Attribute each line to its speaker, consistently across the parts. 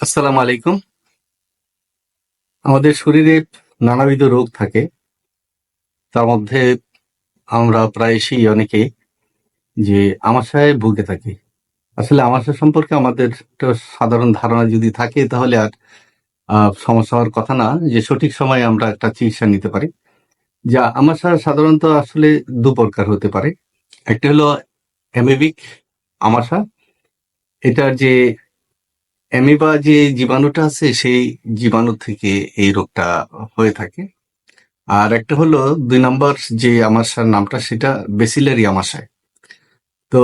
Speaker 1: আসসালামু আলাইকুম। আমাদের শরীরে নানাবিধ রোগ থাকে। তার মধ্যে আমরা প্রায়শই অনেকে যে আমাশায় ভুগে থাকি। আসলে আমাশা সম্পর্কে আমাদের একটা সাধারণ ধারণা যদি থাকে তাহলে আর সমস্যা হওয়ার কথা না। যে সঠিক সময়ে আমরা একটা চিকিৎসা নিতে পারি। যা আমাশা সাধারণত আসলে দু প্রকার হতে পারে। একটা হলো অ্যামেবিক আমাশা এটার যে অ্যামিবা যে জীবাণুটা আছে, সেই জীবাণু থেকে এই রোগটা হয়ে থাকে। আর একটা হলো, দুই নম্বর যে আমাশার নামটা, সেটা বেসিলারি আমাশায়। তো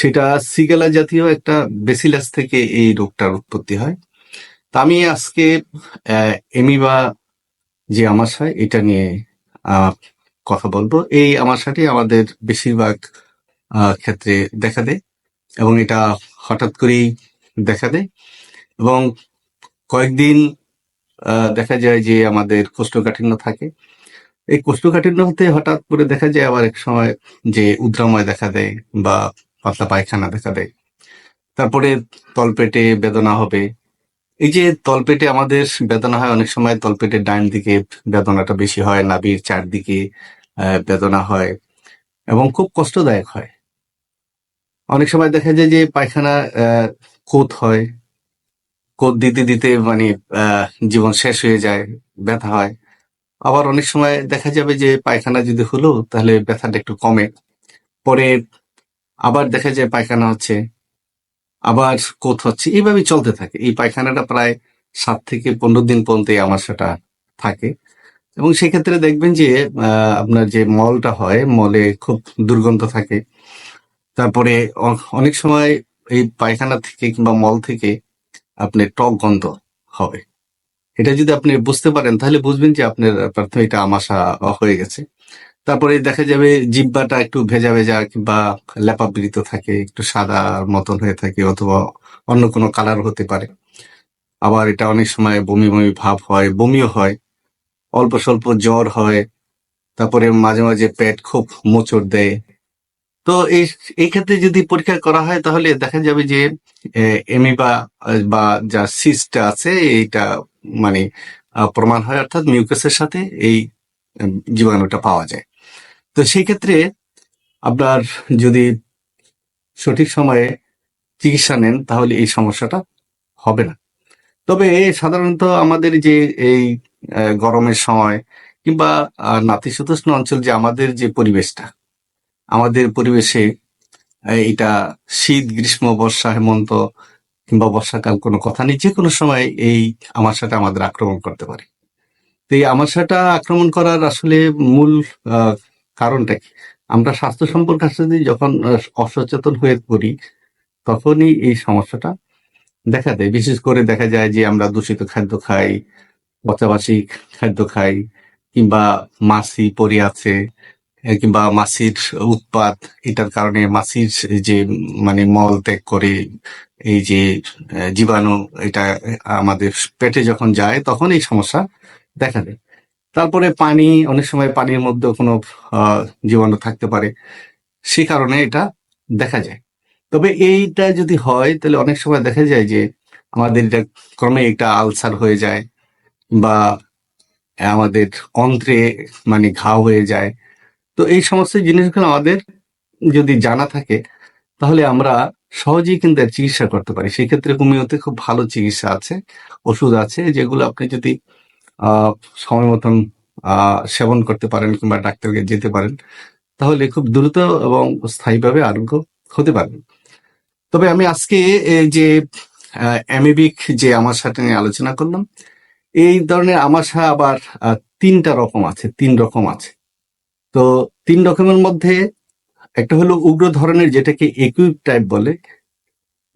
Speaker 1: সেটা সিগেলা জাতীয় একটা বেসিলাস থেকে এই রোগটার উৎপত্তি হয়। তা আমি আজকে এমিবা যে আমাশায়, এটা নিয়ে কথা বলব। এই আমাশাটি আমাদের বেশিরভাগ ক্ষেত্রে দেখা দেয় এবং এটা হঠাৎ করেই দেখা দেয়। এবং কয়েকদিন দেখা যায় যে আমাদের কোষ্ঠকাঠিন্য থাকে। এই কোষ্ঠকাঠিন্য হতে হঠাৎ করে দেখা যায় আবার এক সময় যে উদ্রাময় দেখা দেয় বা পাতলা পায়খানা দেখা দেয়। তারপরে তলপেটে বেদনা হবে। এই যে তলপেটে আমাদের বেদনা হয়, অনেক সময় তলপেটের ডান দিকে বেদনাটা বেশি হয়, নাভির চারদিকে বেদনা হয় এবং খুব কষ্টদায়ক হয়। অনেক সময় দেখা যায় যে পায়খানা কোত হয়। কোদ দিতে দিতে মানে জীবন শেষ হয়ে যায়, ব্যথা হয়। আবার অনেক সময় দেখা যাবে যে পায়খানা যদি হলো, তাহলে ব্যথাটা একটু কমে। পরে আবার দেখা যায় পায়খানা হচ্ছে, আবার কোথ হচ্ছে। এইভাবে চলতে থাকে। এই পায়খানাটা প্রায় সাত থেকে পনেরো দিন পর্যন্ত আমার সেটা থাকে। এবং সেক্ষেত্রে দেখবেন যে আপনার যে মলটা হয়, মলে খুব দুর্গন্ধ থাকে। তারপরে অনেক সময় এই পায়খানা থেকে কিংবা মল থেকে আপনি টক গন্ধ হবে। এটা যদি আপনি বুঝতে পারেন, তাহলে বুঝবেন যে আপনার প্রাথমিক এটা আমাশা হয়ে গেছে। তারপরে দেখা যাবে জিব্বাটা একটু ভেজা ভেজা কিংবা লেপাবৃত থাকে, একটু সাদা মতন হয়ে থাকে অথবা অন্য কোনো কালার হতে পারে। আবার এটা অনেক সময় বমি বমি ভাব হয়, বমিও হয়, অল্প স্বল্প জ্বর হয়, তারপরে মাঝে মাঝে পেট খুব মোচড় দেয় তো এই এই ক্ষেত্রে যদি পরীক্ষা করা হয়, তাহলে দেখা যাবে যে এমিবা বা যা সিস্ট আছে, এইটা মানে প্রমাণ হয়, অর্থাৎ মিউকাসের সাথে এই জীবাণুটা পাওয়া যায়। তো সেই ক্ষেত্রে আপনার যদি সঠিক সময়ে চিকিৎসা নেন, তাহলে এই সমস্যাটা হবে না। তবে সাধারণত আমাদের যে এই গরমের সময় কিংবা নাতিশীতোষ্ণ অঞ্চল যে আমাদের যে পরিবেশটা আমাদের পরিবেশে এটা শীত, গ্রীষ্ম, বর্ষা, হেমন্ত কিংবা বর্ষাকাল কোনো কথা নেই। যে কোনো সময় এই আমাশাটা আমাদের আক্রমণ করতে পারে। তো এই আমাশাটা আক্রমণ করার আসলে মূল কারণটা কি? আমরা স্বাস্থ্য সম্পর্কে আসলে যখন অসচেতন হয়ে পড়ি, তখনই এই সমস্যাটা দেখা দেয়। বিশেষ করে দেখা যায় যে আমরা দূষিত খাদ্য খাই পচাবাসি খাদ্য খাই কিংবা মাছি পড়ে আছে কিংবা মাছির উৎপাত, এটার কারণে মাছির যে মানে মল ত্যাগ করে, এই যে জীবাণু, এটা আমাদের পেটে যখন যায়, তখন এই সমস্যা দেখা দেয়। তারপরে পানি, অনেক সময় পানির মধ্যে কোনো জীবাণু থাকতে পারে। সে কারণে এটা দেখা যায়। তবে এইটা যদি হয়, তাহলে অনেক সময় দেখা যায় যে, আমাদের এটা ক্রমে একটা আলসার হয়ে যায় বা আমাদের অন্ত্রে মানে ঘা হয়ে যায়। তো এই সমস্ত জিনিসগুলো আমাদের যদি জানা থাকে, তাহলে আমরা সহজেই কিন্তু চিকিৎসা করতে পারি। সেক্ষেত্রে হোমিওতে খুব ভালো চিকিৎসা আছে, ওষুধ আছে, যেগুলো আপনি যদি সময় মতন সেবন করতে পারেন কিংবা ডাক্তারকে যেতে পারেন, তাহলে খুব দ্রুত এবং স্থায়ীভাবে আরোগ্য হতে পারবেন তবে আমি আজকে যে অ্যামিবিক যে সাথে নিয়ে আলোচনা করলাম, এই ধরনের আমাশা আবার তিনটা রকম আছে, তিন রকম আছে। তো তিন রকমের মধ্যে একটা হলো উগ্র ধরনের যেটাকে একুইপ টাইপ বলে,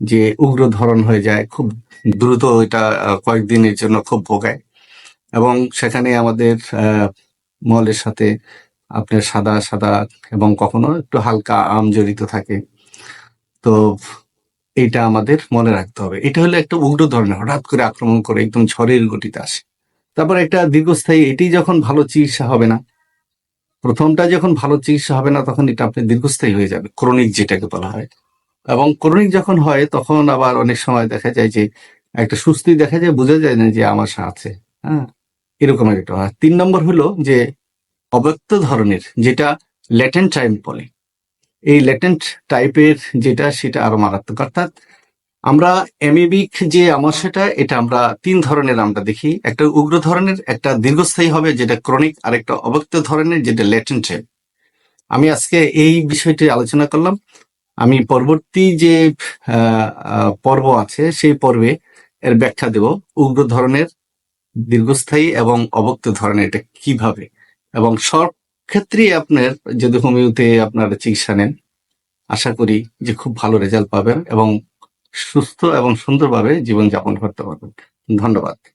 Speaker 1: যে উগ্র ধরন হয়ে যায়, খুব দ্রুত এটা কয়েকদিনের জন্য খুব ভোগায়। এবং সেখানে আমাদের মলের সাথে আপনার সাদা সাদা এবং কখনো একটু হালকা আম জড়িত থাকে। তো এটা আমাদের মনে রাখতে হবে। এটা হলো একটা উগ্র ধরনের, হঠাৎ করে আক্রমণ করে একদম ঝড়ের গতিতে আসে। তারপর একটা দীর্ঘস্থায়ী, এটি যখন ভালো চিকিৎসা হবে না প্রথমটা যখন ভালো চিকিৎসা হবে না, তখন এটা আপনি দীর্ঘস্থায়ী হয়ে যাবে ক্রনিক যেটাকে বলা হয়। এবং ক্রনিক যখন হয়, তখন আবার অনেক সময় দেখা যায় যে, একটা সুস্থি দেখা যায়, বোঝা যায় না যে আমাশা আছে। হ্যাঁ এরকম একটা তিন নম্বর হলো যে, অব্যক্ত ধরনের যেটা ল্যাটেন্ট টাইপ বলে, এই ল্যাটেন্ট টাইপের যেটা, সেটা আরও মারাত্মক। অর্থাৎ আমরা এমিবিক যে আমাশাটা এটা আমরা তিন ধরনের আমরা দেখি। একটা উগ্র ধরনের, একটা দীর্ঘস্থায়ী হবে, যেটা ক্রনিক আর একটা অব্যক্ত ধরনের, যেটা ল্যাটেন্ট টাইপ আমি আজকে এই বিষয়টি আলোচনা করলাম। আমি পরবর্তী যে পর্ব আছে, সেই পর্বে এর ব্যাখ্যা দেব। উগ্র ধরনের, দীর্ঘস্থায়ী এবং অবক্ত ধরনের, এটা কীভাবে? এবং সব ক্ষেত্রেই আপনার, যদি হোমিওতে আপনারা চিকিৎসা নেন, আশা করি যে খুব ভালো রেজাল্ট পাবেন এবং সুস্থ এবং সুন্দরভাবে জীবনযাপন করতে পারবেন। ধন্যবাদ।